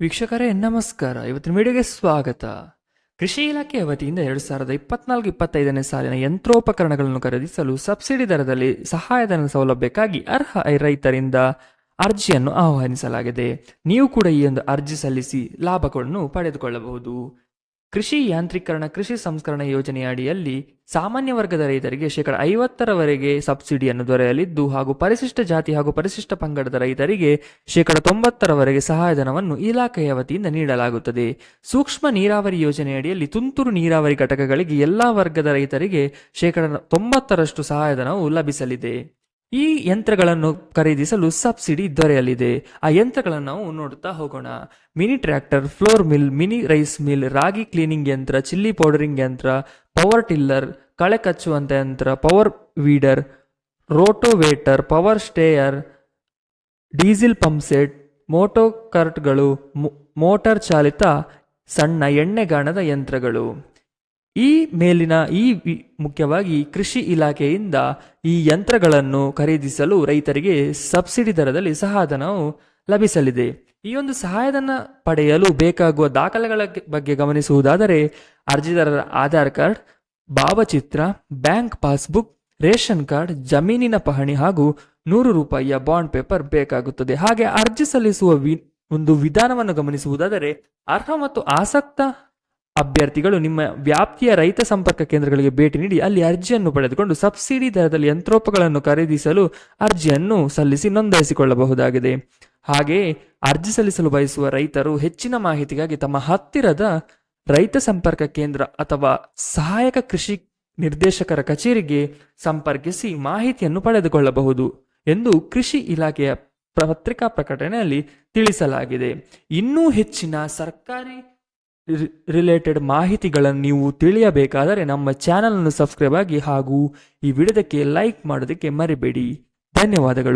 ವೀಕ್ಷಕರೇ, ನಮಸ್ಕಾರ. ಇವತ್ತಿನ ವಿಡಿಯೋಗೆ ಸ್ವಾಗತ. ಕೃಷಿ ಇಲಾಖೆಯ ವತಿಯಿಂದ ಎರಡು ಸಾವಿರದ ಇಪ್ಪತ್ನಾಲ್ಕು ಇಪ್ಪತ್ತೈದನೇ ಸಾಲಿನ ಯಂತ್ರೋಪಕರಣಗಳನ್ನು ಖರೀದಿಸಲು ಸಬ್ಸಿಡಿ ದರದಲ್ಲಿ ಸಹಾಯಧನ ಸೌಲಭ್ಯಕ್ಕಾಗಿ ಅರ್ಹ ರೈತರಿಂದ ಅರ್ಜಿಯನ್ನು ಆಹ್ವಾನಿಸಲಾಗಿದೆ. ನೀವು ಕೂಡ ಈ ಒಂದು ಅರ್ಜಿ ಸಲ್ಲಿಸಿ ಲಾಭಗಳನ್ನು ಪಡೆದುಕೊಳ್ಳಬಹುದು. ಕೃಷಿ ಯಾಂತ್ರೀಕರಣ, ಕೃಷಿ ಸಂಸ್ಕರಣ ಯೋಜನೆಯ ಅಡಿಯಲ್ಲಿ ಸಾಮಾನ್ಯ ವರ್ಗದ ರೈತರಿಗೆ ಶೇಕಡ ಐವತ್ತರವರೆಗೆ ಸಬ್ಸಿಡಿಯನ್ನು ದೊರೆಯಲಿದ್ದು ಹಾಗೂ ಪರಿಶಿಷ್ಟ ಜಾತಿ ಹಾಗೂ ಪರಿಶಿಷ್ಟ ಪಂಗಡದ ರೈತರಿಗೆ ಶೇಕಡ ತೊಂಬತ್ತರವರೆಗೆ ಸಹಾಯಧನವನ್ನು ಇಲಾಖೆಯ ವತಿಯಿಂದ ನೀಡಲಾಗುತ್ತದೆ. ಸೂಕ್ಷ್ಮ ನೀರಾವರಿ ಯೋಜನೆಯಡಿಯಲ್ಲಿ ತುಂತುರು ನೀರಾವರಿ ಘಟಕಗಳಿಗೆ ಎಲ್ಲಾ ವರ್ಗದ ರೈತರಿಗೆ ಶೇಕಡ ತೊಂಬತ್ತರಷ್ಟು ಸಹಾಯಧನವು ಲಭಿಸಲಿದೆ. ಈ ಯಂತ್ರಗಳನ್ನು ಖರೀದಿಸಲು ಸಬ್ಸಿಡಿ ದೊರೆಯಲಿದೆ. ಆ ಯಂತ್ರಗಳನ್ನು ನಾವು ನೋಡುತ್ತಾ ಹೋಗೋಣ. Mini tractor, floor mill, mini rice mill, ರಾಗಿ ಕ್ಲೀನಿಂಗ್ ಯಂತ್ರ, ಚಿಲ್ಲಿ ಪೌಡರಿಂಗ್ ಯಂತ್ರ, ಪವರ್ ಟಿಲ್ಲರ್, ಕಳೆ ಕಚ್ಚುವಂಥ ಯಂತ್ರ, power weeder, rotovator, power sprayer, diesel pump set Moto ಕರ್ಟ್ಗಳು ಮೋಟಾರ್ ಚಾಲಿತ ಸಣ್ಣ ಎಣ್ಣೆಗಾಣದ ಯಂತ್ರಗಳು. ಈ ಮೇಲಿನ ಈ ಮುಖ್ಯವಾಗಿ ಕೃಷಿ ಇಲಾಖೆಯಿಂದ ಈ ಯಂತ್ರಗಳನ್ನು ಖರೀದಿಸಲು ರೈತರಿಗೆ ಸಬ್ಸಿಡಿ ದರದಲ್ಲಿ ಸಹಾಯಧನವು ಲಭಿಸಲಿದೆ. ಈ ಒಂದು ಸಹಾಯಧನ ಪಡೆಯಲು ಬೇಕಾಗುವ ದಾಖಲೆಗಳ ಬಗ್ಗೆ ಗಮನಿಸುವುದಾದರೆ ಅರ್ಜಿದಾರರ ಆಧಾರ್ ಕಾರ್ಡ್, ಭಾವಚಿತ್ರ, ಬ್ಯಾಂಕ್ ಪಾಸ್ಬುಕ್, ರೇಷನ್ ಕಾರ್ಡ್, ಜಮೀನಿನ ಪಹಣಿ ಹಾಗೂ ನೂರು ರೂಪಾಯಿಯ ಬಾಂಡ್ ಪೇಪರ್ ಬೇಕಾಗುತ್ತದೆ. ಹಾಗೆ ಅರ್ಜಿ ಸಲ್ಲಿಸುವ ವಿ ಒಂದು ವಿಧಾನವನ್ನು ಗಮನಿಸುವುದಾದರೆ ಅರ್ಹ ಮತ್ತು ಆಸಕ್ತ ಅಭ್ಯರ್ಥಿಗಳು ನಿಮ್ಮ ವ್ಯಾಪ್ತಿಯ ರೈತ ಸಂಪರ್ಕ ಕೇಂದ್ರಗಳಿಗೆ ಭೇಟಿ ನೀಡಿ ಅಲ್ಲಿ ಅರ್ಜಿಯನ್ನು ಪಡೆದುಕೊಂಡು ಸಬ್ಸಿಡಿ ದರದಲ್ಲಿ ಯಂತ್ರೋಪಗಳನ್ನು ಖರೀದಿಸಲು ಅರ್ಜಿಯನ್ನು ಸಲ್ಲಿಸಿ ನೋಂದಾಯಿಸಿಕೊಳ್ಳಬಹುದಾಗಿದೆ. ಹಾಗೆಯೇ ಅರ್ಜಿ ಸಲ್ಲಿಸಲು ಬಯಸುವ ರೈತರು ಹೆಚ್ಚಿನ ಮಾಹಿತಿಗಾಗಿ ತಮ್ಮ ಹತ್ತಿರದ ರೈತ ಸಂಪರ್ಕ ಕೇಂದ್ರ ಅಥವಾ ಸಹಾಯಕ ಕೃಷಿ ನಿರ್ದೇಶಕರ ಕಚೇರಿಗೆ ಸಂಪರ್ಕಿಸಿ ಮಾಹಿತಿಯನ್ನು ಪಡೆದುಕೊಳ್ಳಬಹುದು ಎಂದು ಕೃಷಿ ಇಲಾಖೆಯ ಪತ್ರಿಕಾ ಪ್ರಕಟಣೆಯಲ್ಲಿ ತಿಳಿಸಲಾಗಿದೆ. ಇನ್ನೂ ಹೆಚ್ಚಿನ ಸರ್ಕಾರಿ ರಿಲೇಟೆಡ್ ಮಾಹಿತಿಗಳನ್ನು ನೀವು ತಿಳಿಯಬೇಕಾದರೆ ನಮ್ಮ ಚಾನಲನ್ನು ಸಬ್ಸ್ಕ್ರೈಬ್ ಆಗಿ ಹಾಗೂ ಈ ವಿಡಿಯೋದಕ್ಕೆ ಲೈಕ್ ಮಾಡೋದಕ್ಕೆ ಮರಿಬೇಡಿ. ಧನ್ಯವಾದಗಳು.